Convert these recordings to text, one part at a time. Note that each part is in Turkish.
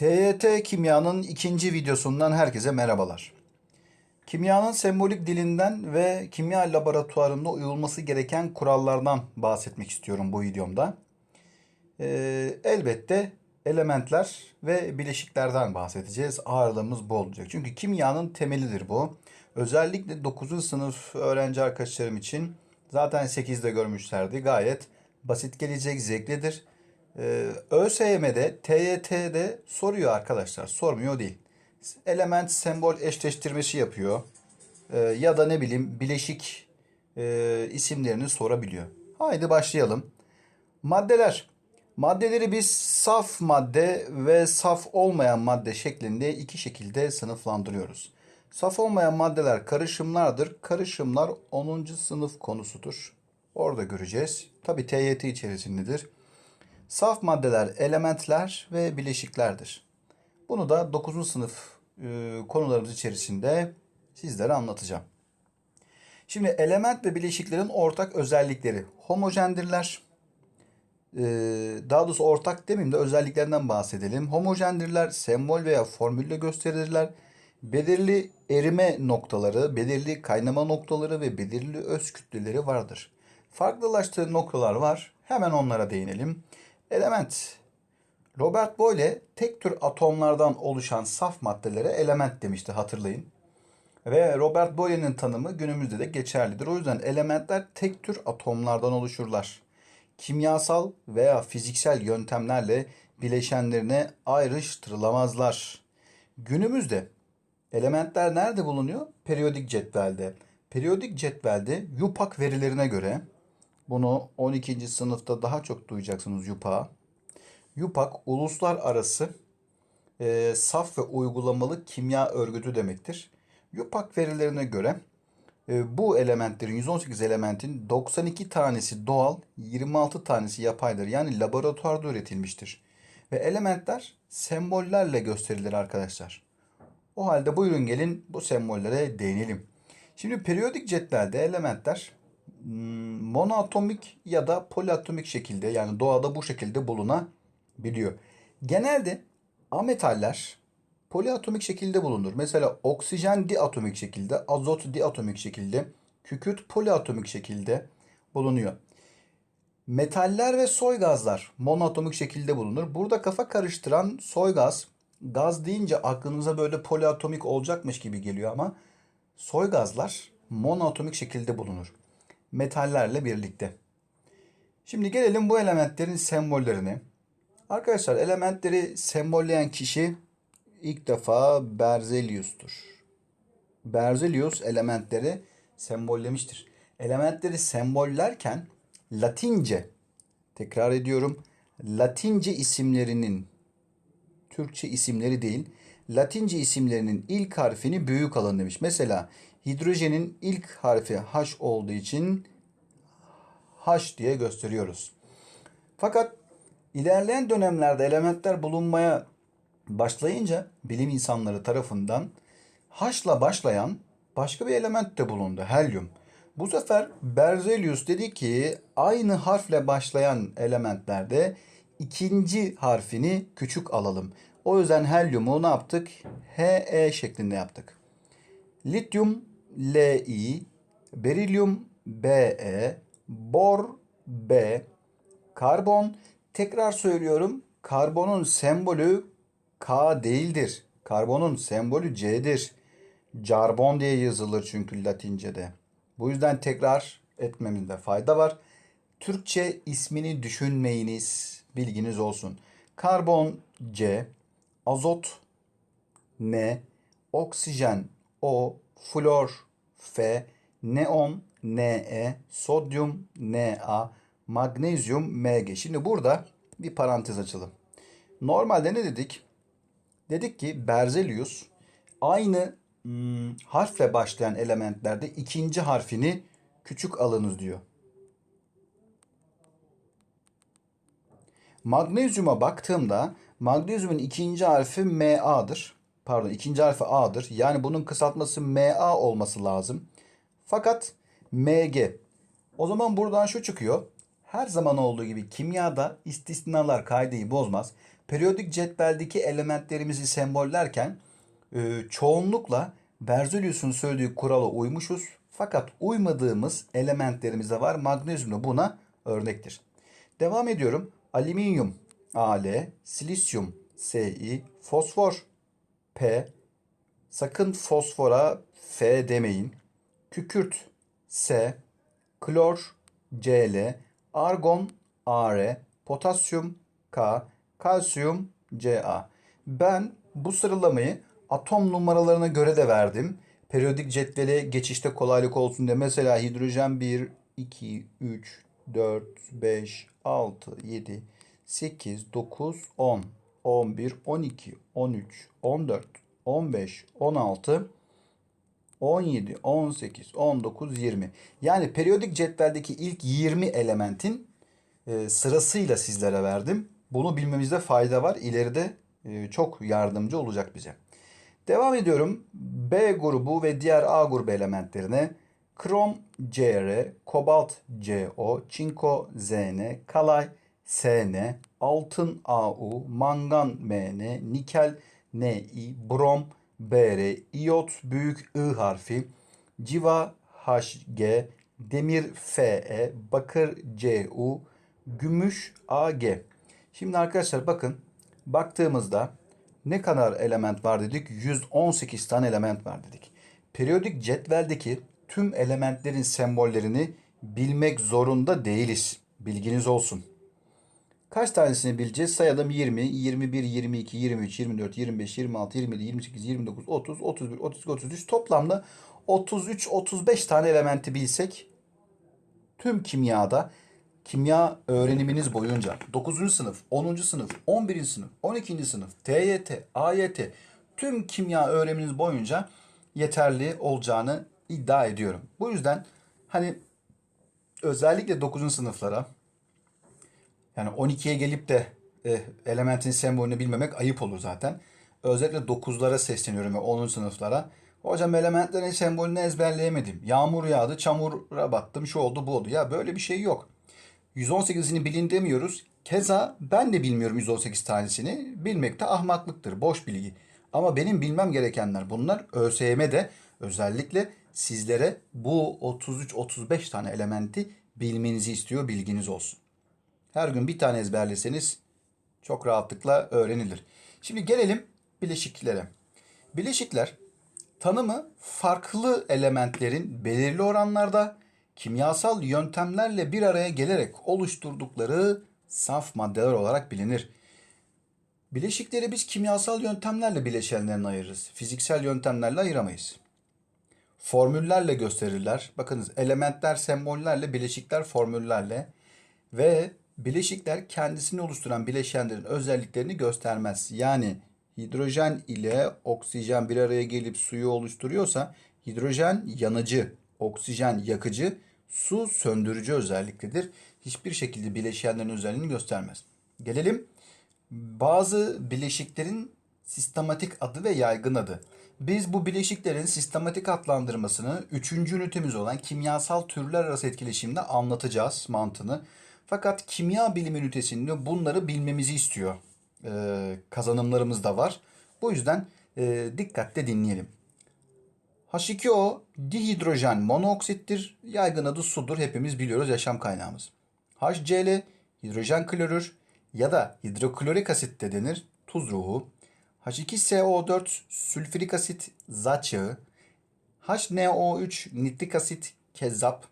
TYT Kimya'nın ikinci videosundan herkese merhabalar. Kimyanın sembolik dilinden ve kimya laboratuvarında uyulması gereken kurallardan bahsetmek istiyorum bu videomda. Ee, elbette elementler ve bileşiklerden bahsedeceğiz. Ağırlığımız bu olacak. Çünkü kimyanın temelidir bu. Özellikle 9. sınıf öğrenci arkadaşlarım için zaten 8'de görmüşlerdi. Gayet basit gelecek, zevklidir. Ee, ÖSYM'de, TYT'de soruyor arkadaşlar. Sormuyor değil. Element sembol eşleştirmesi yapıyor. Ee, ya da ne bileyim bileşik e, isimlerini sorabiliyor. Haydi başlayalım. Maddeler. Maddeleri biz saf madde ve saf olmayan madde şeklinde iki şekilde sınıflandırıyoruz. Saf olmayan maddeler karışımlardır. Karışımlar 10. sınıf konusudur. Orada göreceğiz. Tabi TYT içerisindedir. Saf maddeler elementler ve bileşiklerdir. Bunu da 9. sınıf e, konularımız içerisinde sizlere anlatacağım. Şimdi element ve bileşiklerin ortak özellikleri homojendirler. Ee, daha doğrusu ortak demeyeyim de özelliklerinden bahsedelim. Homojendirler, sembol veya formülle gösterilirler. Belirli erime noktaları, belirli kaynama noktaları ve belirli öz kütleleri vardır. Farklılaştığı noktalar var. Hemen onlara değinelim. Element. Robert Boyle tek tür atomlardan oluşan saf maddelere element demişti hatırlayın. Ve Robert Boyle'nin tanımı günümüzde de geçerlidir. O yüzden elementler tek tür atomlardan oluşurlar. Kimyasal veya fiziksel yöntemlerle bileşenlerine ayrıştırılamazlar. Günümüzde elementler nerede bulunuyor? Periyodik cetvelde. Periyodik cetvelde yupak verilerine göre bunu 12. sınıfta daha çok duyacaksınız yupağı. Yupak uluslararası e, saf ve uygulamalı kimya örgütü demektir. Yupak verilerine göre e, bu elementlerin 118 elementin 92 tanesi doğal, 26 tanesi yapaydır. Yani laboratuvarda üretilmiştir. Ve elementler sembollerle gösterilir arkadaşlar. O halde buyurun gelin bu sembollere değinelim. Şimdi periyodik cetvelde elementler hmm, monoatomik ya da poliatomik şekilde yani doğada bu şekilde bulunabiliyor. Genelde ametaller poliatomik şekilde bulunur. Mesela oksijen diatomik şekilde, azot diatomik şekilde, kükürt poliatomik şekilde bulunuyor. Metaller ve soy gazlar monoatomik şekilde bulunur. Burada kafa karıştıran soy gaz, gaz deyince aklınıza böyle poliatomik olacakmış gibi geliyor ama soy gazlar monoatomik şekilde bulunur. Metallerle birlikte. Şimdi gelelim bu elementlerin sembollerine. Arkadaşlar elementleri sembolleyen kişi ilk defa Berzelius'tur. Berzelius elementleri sembollemiştir. Elementleri sembollerken Latince, tekrar ediyorum, Latince isimlerinin, Türkçe isimleri değil, Latince isimlerinin ilk harfini büyük alın demiş. Mesela hidrojenin ilk harfi H olduğu için H diye gösteriyoruz. Fakat ilerleyen dönemlerde elementler bulunmaya başlayınca bilim insanları tarafından H'la başlayan başka bir element de bulundu. Helyum. Bu sefer Berzelius dedi ki aynı harfle başlayan elementlerde ikinci harfini küçük alalım. O yüzden helyumu ne yaptık? He şeklinde yaptık. Lityum Li, berilyum Be, bor B, karbon tekrar söylüyorum karbonun sembolü K değildir. Karbonun sembolü C'dir. Carbon diye yazılır çünkü Latince'de. Bu yüzden tekrar etmemizde fayda var. Türkçe ismini düşünmeyiniz. Bilginiz olsun. Karbon C, azot N, oksijen O, flor F, neon Ne, sodyum Na, magnezyum Mg. Şimdi burada bir parantez açalım. Normalde ne dedik? Dedik ki Berzelius aynı hmm, harfle başlayan elementlerde ikinci harfini küçük alınız diyor. Magnezyuma baktığımda magnezyumun ikinci harfi MA'dır. Pardon ikinci harfi A'dır. Yani bunun kısaltması MA olması lazım. Fakat MG. O zaman buradan şu çıkıyor. Her zaman olduğu gibi kimyada istisnalar kaideyi bozmaz. periyodik cetveldeki elementlerimizi sembollerken e, çoğunlukla Berzelius'un söylediği kurala uymuşuz. Fakat uymadığımız elementlerimiz de var. Magnezyum da buna örnektir. Devam ediyorum. Alüminyum Al, silisyum Si, fosfor P, sakın fosfora F demeyin. Kükürt S, klor Cl, argon Ar, potasyum K, kalsiyum Ca. Ben bu sıralamayı atom numaralarına göre de verdim. Periyodik cetvele geçişte kolaylık olsun diye. Mesela hidrojen 1, 2, 3, 4, 5, 6, 7, 8, 9, 10, 11, 12, 13, 14, 15, 16, 17, 18, 19, 20. Yani periyodik cetveldeki ilk 20 elementin e, sırasıyla sizlere verdim. Bunu bilmemizde fayda var. İleride e, çok yardımcı olacak bize. Devam ediyorum. B grubu ve diğer A grubu elementlerine krom Cr, kobalt Co, çinko Zn, kalay Sn, altın Au, mangan Mn, nikel Ni, brom Br, iyot büyük I harfi, civa Hg, demir Fe, bakır Cu, gümüş Ag. Şimdi arkadaşlar bakın baktığımızda ne kadar element var dedik? 118 tane element var dedik. Periyodik cetveldeki tüm elementlerin sembollerini bilmek zorunda değiliz. Bilginiz olsun. Kaç tanesini bileceğiz? Sayalım 20, 21, 22, 23, 24, 25, 26, 27, 28, 29, 30, 31, 32, 33 toplamda 33, 35 tane elementi bilsek tüm kimyada kimya öğreniminiz boyunca 9. sınıf, 10. sınıf, 11. sınıf, 12. sınıf, TYT, AYT tüm kimya öğreniminiz boyunca yeterli olacağını iddia ediyorum. Bu yüzden hani özellikle 9. sınıflara yani 12'ye gelip de e, elementin sembolünü bilmemek ayıp olur zaten. Özellikle 9'lara sesleniyorum ve 10. sınıflara. Hocam elementlerin sembolünü ezberleyemedim. Yağmur yağdı, çamura battım, şu oldu, bu oldu. Ya böyle bir şey yok. 118'ini bilin demiyoruz. Keza ben de bilmiyorum 118 tanesini. Bilmek de ahmaklıktır, boş bilgi. Ama benim bilmem gerekenler bunlar. ÖSYM'de özellikle sizlere bu 33-35 tane elementi bilmenizi istiyor, bilginiz olsun. Her gün bir tane ezberleseniz çok rahatlıkla öğrenilir. Şimdi gelelim bileşiklere. Bileşikler tanımı farklı elementlerin belirli oranlarda kimyasal yöntemlerle bir araya gelerek oluşturdukları saf maddeler olarak bilinir. Bileşikleri biz kimyasal yöntemlerle bileşenlerine ayırırız. Fiziksel yöntemlerle ayıramayız. Formüllerle gösterirler. Bakınız elementler sembollerle, bileşikler formüllerle ve bileşikler kendisini oluşturan bileşenlerin özelliklerini göstermez. Yani hidrojen ile oksijen bir araya gelip suyu oluşturuyorsa hidrojen yanıcı, oksijen yakıcı, su söndürücü özelliktedir. Hiçbir şekilde bileşenlerin özelliğini göstermez. Gelelim bazı bileşiklerin sistematik adı ve yaygın adı. Biz bu bileşiklerin sistematik adlandırmasını 3. ünitemiz olan kimyasal türler arası etkileşimde anlatacağız mantığını. Fakat kimya bilim ünitesinde bunları bilmemizi istiyor. Ee, kazanımlarımız da var. Bu yüzden e, dikkatle dinleyelim. H2O dihidrojen monoksittir. Yaygın adı sudur. Hepimiz biliyoruz yaşam kaynağımız. HCl hidrojen klorür ya da hidroklorik asit de denir. Tuz ruhu. H2SO4 sülfürik asit zat yağı. HNO3 nitrik asit kezzap.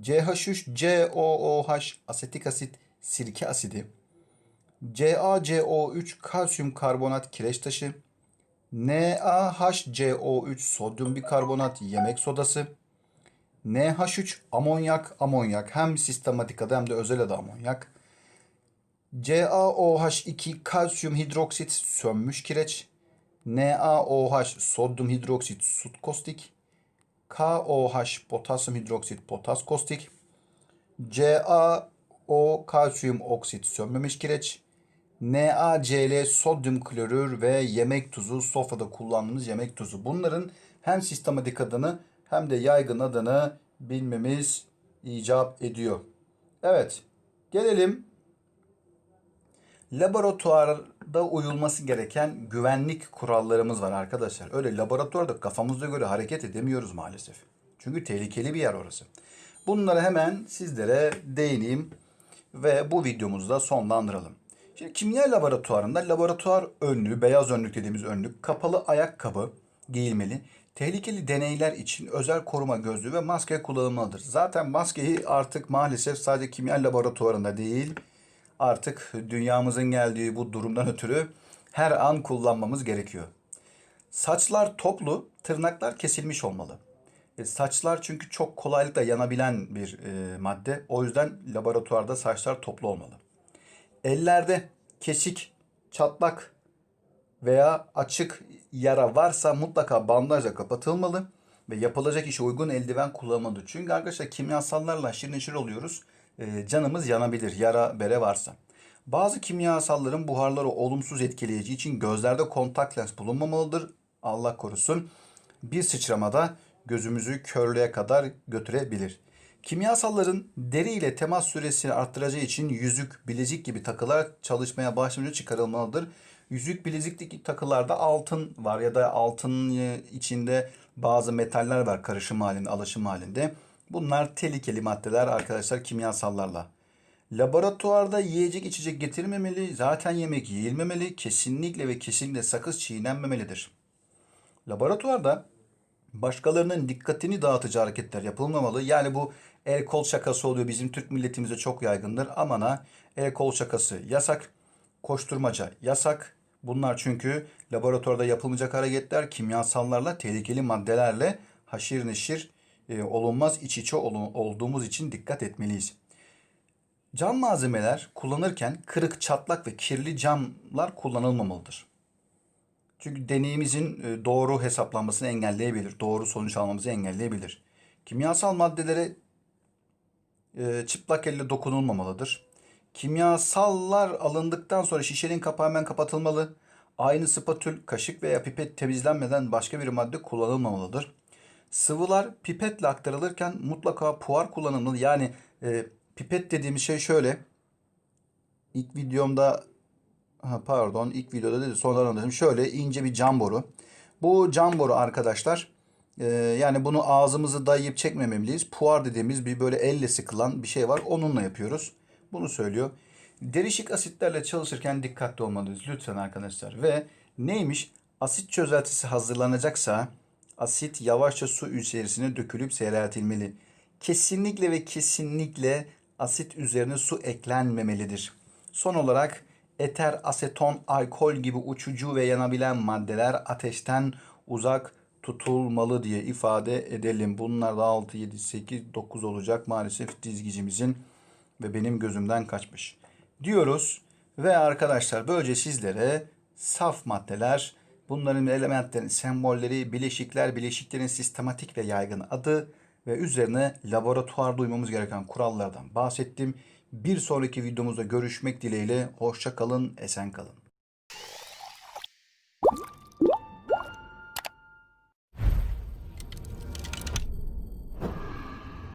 CH3COOH asetik asit sirke asidi. CaCO3 kalsiyum karbonat kireç taşı. NaHCO3 sodyum bikarbonat yemek sodası. NH3 amonyak amonyak hem sistematik adı hem de özel adı amonyak. CaOH2 kalsiyum hidroksit sönmüş kireç. NaOH sodyum hidroksit sut kostik. KOH potasyum hidroksit potas kostik. CaO kalsiyum oksit sönmemiş kireç. NaCl sodyum klorür ve yemek tuzu sofrada kullandığımız yemek tuzu. Bunların hem sistematik adını hem de yaygın adını bilmemiz icap ediyor. Evet gelelim Laboratuvarda uyulması gereken güvenlik kurallarımız var arkadaşlar. Öyle laboratuvarda kafamıza göre hareket edemiyoruz maalesef. Çünkü tehlikeli bir yer orası. Bunları hemen sizlere değineyim ve bu videomuzu da sonlandıralım. Şimdi kimya laboratuvarında laboratuvar önlüğü, beyaz önlük dediğimiz önlük, kapalı ayakkabı giyilmeli. Tehlikeli deneyler için özel koruma gözlüğü ve maske kullanılmalıdır. Zaten maskeyi artık maalesef sadece kimya laboratuvarında değil, artık dünyamızın geldiği bu durumdan ötürü her an kullanmamız gerekiyor. Saçlar toplu, tırnaklar kesilmiş olmalı. E, saçlar çünkü çok kolaylıkla yanabilen bir e, madde. O yüzden laboratuvarda saçlar toplu olmalı. Ellerde kesik, çatlak veya açık yara varsa mutlaka bandajla kapatılmalı ve yapılacak işe uygun eldiven kullanılmalı. Çünkü arkadaşlar kimyasallarla aşırı neşir oluyoruz. E, canımız yanabilir yara bere varsa. Bazı kimyasalların buharları olumsuz etkileyici için gözlerde kontak lens bulunmamalıdır. Allah korusun. Bir sıçramada gözümüzü körlüğe kadar götürebilir. Kimyasalların deri ile temas süresini arttıracağı için yüzük, bilezik gibi takılar çalışmaya başlayınca çıkarılmalıdır. Yüzük, bilezikteki takılarda altın var ya da altın içinde bazı metaller var karışım halinde, alaşım halinde. Bunlar tehlikeli maddeler arkadaşlar kimyasallarla. Laboratuvarda yiyecek içecek getirmemeli, zaten yemek yiyilmemeli, kesinlikle ve kesinlikle sakız çiğnenmemelidir. Laboratuvarda başkalarının dikkatini dağıtıcı hareketler yapılmamalı. Yani bu el kol şakası oluyor. Bizim Türk milletimizde çok yaygındır. Aman ha el kol şakası yasak. Koşturmaca yasak. Bunlar çünkü laboratuvarda yapılmayacak hareketler kimyasallarla, tehlikeli maddelerle haşir neşir e, olunmaz iç içe ol- olduğumuz için dikkat etmeliyiz. Cam malzemeler kullanırken kırık, çatlak ve kirli camlar kullanılmamalıdır. Çünkü deneyimizin e, doğru hesaplanmasını engelleyebilir. Doğru sonuç almamızı engelleyebilir. Kimyasal maddelere e, çıplak elle dokunulmamalıdır. Kimyasallar alındıktan sonra şişenin kapağı hemen kapatılmalı. Aynı spatül, kaşık veya pipet temizlenmeden başka bir madde kullanılmamalıdır. Sıvılar pipetle aktarılırken mutlaka puar kullanılmalı. Yani e, pipet dediğimiz şey şöyle. İlk videomda ha, pardon ilk videoda dedi sonradan anladım. Şöyle ince bir cam boru. Bu cam boru arkadaşlar e, yani bunu ağzımızı dayayıp çekmemeliyiz. Puar dediğimiz bir böyle elle sıkılan bir şey var. Onunla yapıyoruz. Bunu söylüyor. Derişik asitlerle çalışırken dikkatli olmalıyız lütfen arkadaşlar. Ve neymiş? Asit çözeltisi hazırlanacaksa asit yavaşça su içerisine dökülüp seyreltilmeli. Kesinlikle ve kesinlikle asit üzerine su eklenmemelidir. Son olarak eter, aseton, alkol gibi uçucu ve yanabilen maddeler ateşten uzak tutulmalı diye ifade edelim. Bunlar da 6, 7, 8, 9 olacak maalesef dizgicimizin ve benim gözümden kaçmış. Diyoruz ve arkadaşlar böylece sizlere saf maddeler, bunların elementlerin sembolleri, bileşikler, bileşiklerin sistematik ve yaygın adı ve üzerine laboratuvarda uymamız gereken kurallardan bahsettim. Bir sonraki videomuzda görüşmek dileğiyle. Hoşça kalın, esen kalın.